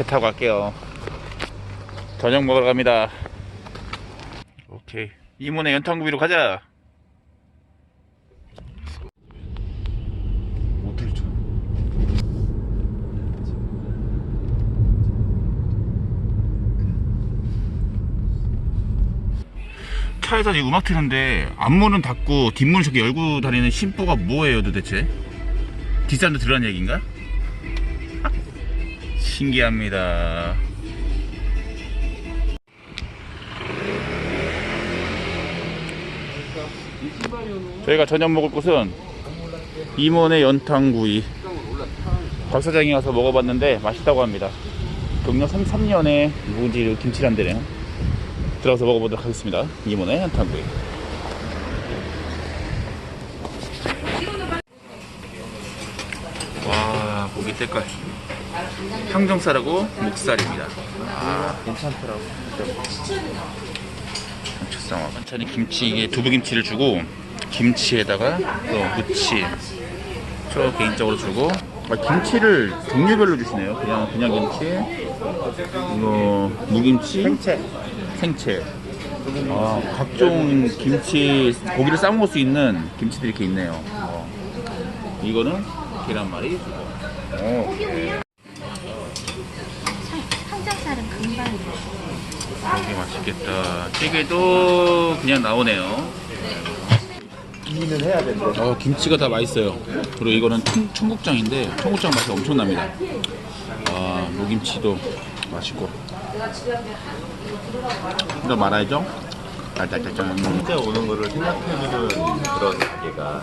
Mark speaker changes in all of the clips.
Speaker 1: 배 타고 갈게요. 저녁 먹으러 갑니다. 오케이. 이문의 연탄구비로 가자. 차에서 음악 트는데 앞문은 닫고 뒷문은 저렇게 열고 다니는 심보가 뭐예요 도대체? 뒷사람도 들으란 얘기인가? 신기합니다. 저희가 저녁 먹을 곳은 임원의 연탄구이 박 사장이 와서 먹어봤는데 맛있다고 합니다. 경력 33년에 묵은지 김치란데네요. 들어가서 먹어보도록 하겠습니다. 임원의 연탄구이. 와 고기 색깔 항정살하고 목살입니다. 아 괜찮더라고. 참치쌍어. 반찬이 김치에 두부김치를 주고 김치에다가 또 무치. 저 개인적으로 주고 아, 김치를 종류별로 주시네요. 그냥 그냥 김치, 이거 무김치,
Speaker 2: 생채.
Speaker 1: 생채. 아, 각종 김치 고기를 싸 먹을 수 있는 김치들이 이렇게 있네요. 어. 이거는 계란말이 어.
Speaker 3: 항정살은 금방
Speaker 1: 되게 맛있겠다. 찌개도 그냥 나오네요.
Speaker 2: 이는 해야 된대.
Speaker 1: 어, 김치가 다 맛있어요. 그리고 이거는 청, 청국장인데 청국장 맛이 엄청납니다. 아, 무김치도 맛있고. 이거 말아야죠?
Speaker 2: 진짜 오는 거를 생각해주는 그런 가게가.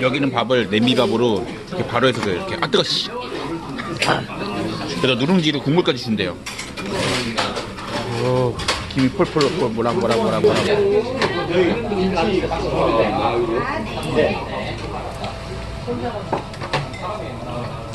Speaker 1: 여기는 밥을 냄비밥으로 이렇게 바로 해서. 이렇게 아 뜨거 씨. 그래서 누룽지로 국물까지 준대요. 오, 김이 폴폴 뭐라 뭐라 뭐라 뭐라.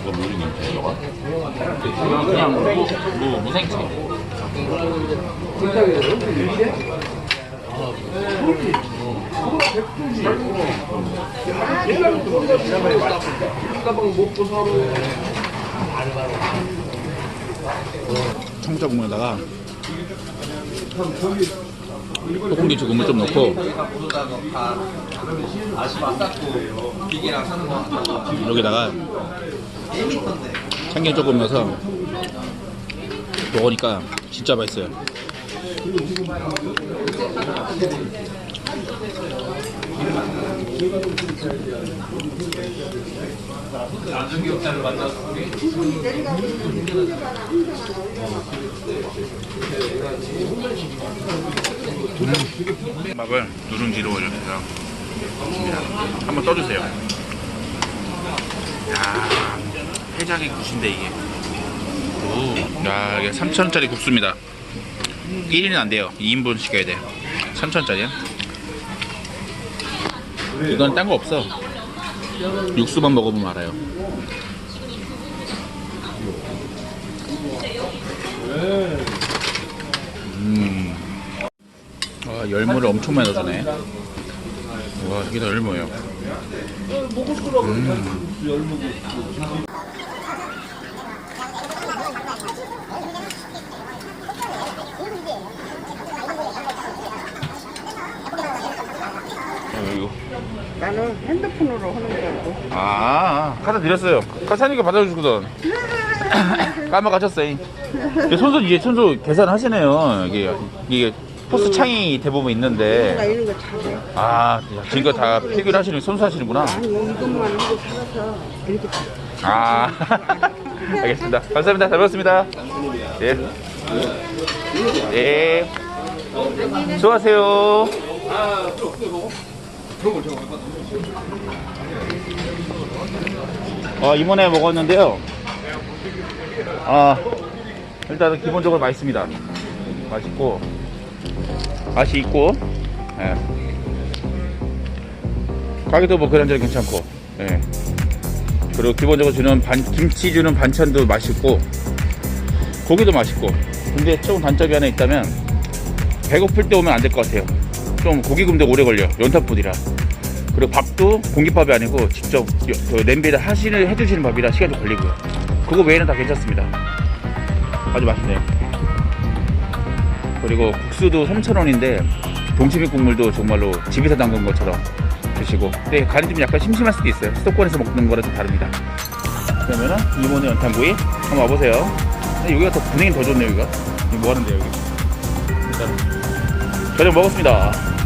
Speaker 1: 이거 무슨 김치야 이거? 그냥 무 무생채. 청자 국물에다가 소금김치 국물 좀 넣고 여기다가 참기름 조금 넣어서 먹으니까 진짜 맛있어요. 밥을 누룽지로 올려주세요. 한번 떠주세요. 야, 해장의 굿인데 이게. 오, 야, 이게 3,000원짜리 국수입니다. 1인은 안 돼요. 2인분 시켜야 돼. 3,000원짜리야. 이건 딴 거 없어. 육수만 먹어보면 알아요. 음. 와, 열무를 엄청 많이 넣어주네. 와, 저게 다 열무예요. 어, 이거.
Speaker 4: 나는 핸드폰으로 하는 줄 알고.
Speaker 1: 아, 카드 드렸어요. 카사니까 받아주거든. 까먹으셨어요. 이게 손수, 이게 손수 계산하시네요. 이게, 이게 포스 창이 대부분 있는데.
Speaker 4: 이런 거 잘해.
Speaker 1: 아, 지금 다 필기를 하시는, 손수 하시는구나.
Speaker 4: 아니, 이것만 하고 살아서 이렇게
Speaker 1: 아, 알겠습니다. 감사합니다. 잘 먹었습니다. 예. 예. 수고하세요. 어, 이번에 먹었는데요. 아, 일단은 기본적으로 맛있습니다. 맛있고, 맛이 있고, 예. 가격도 뭐 그런저런 괜찮고, 예. 그리고 기본적으로 주는 반, 김치 주는 반찬도 맛있고, 고기도 맛있고. 근데 조금 단점이 하나 있다면, 배고플 때 오면 안 될 것 같아요. 좀 고기 굽는데 오래 걸려. 연탄불이라. 그리고 밥도 공깃밥이 아니고 직접 여- 그 냄비에다 하시는 해주시는 밥이라 시간이 좀 걸리고요. 그거 외에는 다 괜찮습니다. 아주 맛있네요. 그리고 국수도 3,000원인데 동치미 국물도 정말로 집에서 담근 것처럼 드시고 근데 간이 좀 약간 심심할 수도 있어요. 수도권에서 먹는 거랑 좀 다릅니다. 그러면은 이모네 연탄구이 한번 와보세요. 여기가 더 분위기 더 좋네요. 여기가. 이거 뭐 하는데 여기? 일단 저녁 먹었습니다.